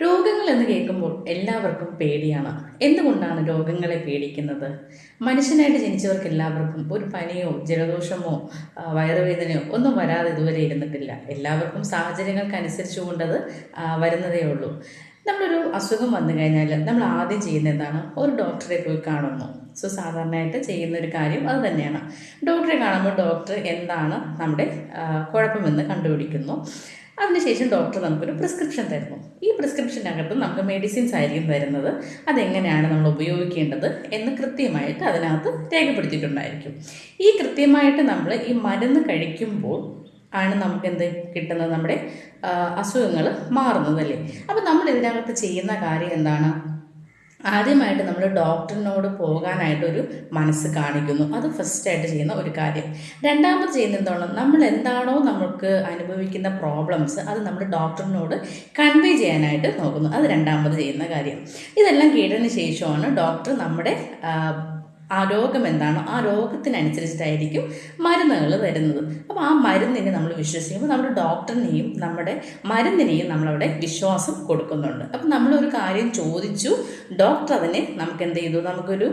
രോഗങ്ങൾ എന്ന് കേൾക്കുമ്പോൾ എല്ലാവർക്കും പേടിയാണ്. എന്തുകൊണ്ടാണ് രോഗങ്ങളെ പേടിക്കുന്നത്? മനുഷ്യനായിട്ട് ജനിച്ചവർക്ക് എല്ലാവർക്കും ഒരു പനിയോ ജലദോഷമോ വയറുവേദനയോ ഒന്നും വരാതെ ഇതുവരെ ഇരുന്നിട്ടില്ല. എല്ലാവർക്കും സാഹചര്യങ്ങൾക്കനുസരിച്ച് കൊണ്ടത് വരുന്നതേ ഉള്ളൂ. നമ്മളൊരു അസുഖം വന്നു കഴിഞ്ഞാൽ നമ്മൾ ആദ്യം ചെയ്യുന്ന എന്താണ്? ഒരു ഡോക്ടറെ പോയി കാണുന്നു. സോ സാധാരണയായിട്ട് ചെയ്യുന്ന ഒരു കാര്യം അത് തന്നെയാണ്. ഡോക്ടറെ കാണുമ്പോൾ ഡോക്ടർ എന്താണ് നമ്മുടെ കുഴപ്പമെന്ന് കണ്ടുപിടിക്കുന്നു. അതിനുശേഷം ഡോക്ടർ നമുക്കൊരു പ്രിസ്ക്രിപ്ഷൻ തരുന്നു. ഈ പ്രിസ്ക്രിപ്ഷനകത്ത് നമുക്ക് മെഡിസിൻസ് ആയിരിക്കും തരുന്നത് അതെങ്ങനെയാണ് നമ്മൾ ഉപയോഗിക്കേണ്ടത് എന്ന് കൃത്യമായിട്ട് അതിനകത്ത് രേഖപ്പെടുത്തിയിട്ടുണ്ടായിരിക്കും. ഈ കൃത്യമായിട്ട് നമ്മൾ ഈ മരുന്ന് കഴിക്കുമ്പോൾ ആണ് നമുക്ക് എന്ത് കിട്ടുന്നത്? നമ്മുടെ അസുഖങ്ങൾ മാറുന്നതല്ലേ? അപ്പം നമ്മൾ ഇതിനകത്ത് ചെയ്യുന്ന കാര്യം എന്താണ്? ആദ്യമായിട്ട് നമ്മൾ ഡോക്ടറിനോട് പോകാനായിട്ടൊരു മനസ്സ് കാണിക്കുന്നു. അത് ഫസ്റ്റായിട്ട് ചെയ്യുന്ന ഒരു കാര്യം. രണ്ടാമത് ചെയ്യുന്ന എന്താണ്? നമ്മൾ എന്താണോ നമുക്ക് അനുഭവിക്കുന്ന പ്രോബ്ലംസ് അത് നമ്മൾ ഡോക്ടറിനോട് കൺവേ ചെയ്യാനായിട്ട് നോക്കുന്നു. അത് രണ്ടാമത് ചെയ്യുന്ന കാര്യം. ഇതെല്ലാം കേട്ടതിന് ശേഷമാണ് ഡോക്ടർ നമ്മുടെ ആ, രോഗം എന്താണോ ആ രോഗത്തിനനുസരിച്ചിട്ടായിരിക്കും മരുന്നുകൾ വരുന്നത് അപ്പോൾ ആ മരുന്നിനെ നമ്മൾ വിശ്വസിക്കുമ്പോൾ നമ്മുടെ ഡോക്ടറിനെയും നമ്മുടെ മരുന്നിനെയും നമ്മളവിടെ വിശ്വാസം കൊടുക്കുന്നുണ്ട്. അപ്പം നമ്മളൊരു കാര്യം ചോദിച്ചു ഡോക്ടർ അതിനെ നമുക്ക് എന്ത് ചെയ്തു നമുക്കൊരു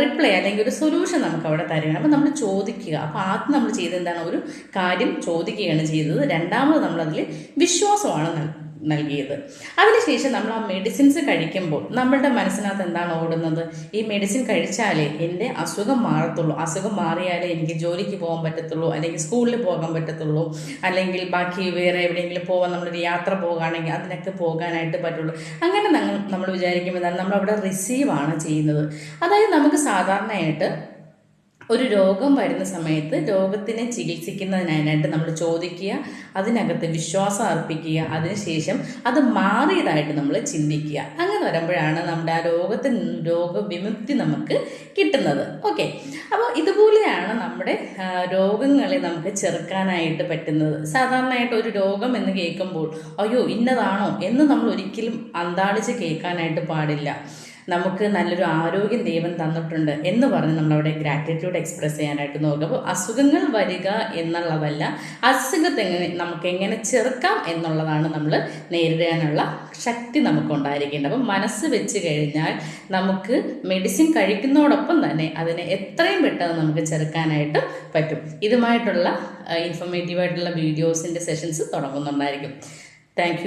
റിപ്ലൈ അല്ലെങ്കിൽ ഒരു സൊല്യൂഷൻ നമുക്ക് അവിടെ തരുകയാണ്. അപ്പം നമ്മൾ ചോദിക്കുക. അപ്പോൾ ആദ്യം നമ്മൾ ചെയ്തെന്താണ് ഒരു കാര്യം ചോദിക്കുകയാണ് ചെയ്തത്. രണ്ടാമത് നമ്മളതിൽ വിശ്വാസമാണ് നൽ നൽകിയത്. അതിനുശേഷം നമ്മൾ ആ മെഡിസിൻസ് കഴിക്കുമ്പോൾ നമ്മളുടെ മനസ്സിനകത്ത് എന്താണ് ഓടുന്നത്? ഈ മെഡിസിൻ കഴിച്ചാലേ എന്റെ അസുഖം മാറത്തുള്ളൂ. അസുഖം മാറിയാലേ എനിക്ക് ജോലിക്ക് പോകാൻ പറ്റത്തുള്ളൂ അല്ലെങ്കിൽ സ്കൂളിൽ പോകാൻ പറ്റത്തുള്ളൂ അല്ലെങ്കിൽ ബാക്കി വേറെ എവിടെയെങ്കിലും പോകാൻ നമ്മളൊരു യാത്ര പോകുകയാണെങ്കിൽ അതിനൊക്കെ പോകാനായിട്ട് പറ്റുള്ളൂ. അങ്ങനെ നമ്മൾ വിചാരിക്കുമ്പോൾ നമ്മൾ നമ്മളവിടെ റിസീവ് ആണ് ചെയ്യുന്നത്. അതായത് നമുക്ക് സാധാരണയായിട്ട് ഒരു രോഗം വരുന്ന സമയത്ത് രോഗത്തിനെ ചികിത്സിക്കുന്നതിനായിട്ട് നമ്മൾ ചോദിക്കുക അതിനകത്ത് വിശ്വാസം അർപ്പിക്കുക അതിനുശേഷം അത് മാറിയതായിട്ട് നമ്മൾ ചിന്തിക്കുക. അങ്ങനെ വരുമ്പോഴാണ് നമ്മുടെ ആ രോഗത്തിൽ നിന്നും രോഗവിമുക്തി നമുക്ക് കിട്ടുന്നത്. ഓക്കെ. അപ്പോൾ ഇതുപോലെയാണ് നമ്മുടെ രോഗങ്ങളെ നമുക്ക് ചെറുക്കാനായിട്ട് പറ്റുന്നത്. സാധാരണയായിട്ട് ഒരു രോഗം എന്ന് കേൾക്കുമ്പോൾ അയ്യോ ഇന്നതാണോ? എന്ന് നമ്മൾ ഒരിക്കലും അന്താളിച്ച് കേൾക്കാനായിട്ട് പാടില്ല. നമുക്ക് നല്ലൊരു ആരോഗ്യം ദൈവം തന്നിട്ടുണ്ട് എന്ന് പറഞ്ഞ് നമ്മളവിടെ ഗ്രാറ്റിറ്റ്യൂഡ് എക്സ്പ്രസ് ചെയ്യാനായിട്ട് നോക്കുക. അപ്പോൾ അസുഖങ്ങൾ വരിക എന്നുള്ളതല്ല അസുഖത്തെ നമുക്ക് എങ്ങനെ ചെറുക്കാം എന്നുള്ളതാണ് നമ്മൾ നേരിടാനുള്ള ശക്തി നമുക്ക് ഉണ്ടായിരിക്കേണ്ടത് അപ്പം മനസ്സ് വെച്ച് കഴിഞ്ഞാൽ നമുക്ക് മെഡിസിൻ കഴിക്കുന്നതോടൊപ്പം തന്നെ അതിനെ എത്രയും പെട്ടെന്ന് നമുക്ക് ചെറുക്കാനായിട്ട് പറ്റും. ഇതുമായിട്ടുള്ള ഇൻഫോർമേറ്റീവായിട്ടുള്ള വീഡിയോസിന്റെ സെഷൻസ് തുടങ്ങുന്നുണ്ടായിരിക്കും. താങ്ക്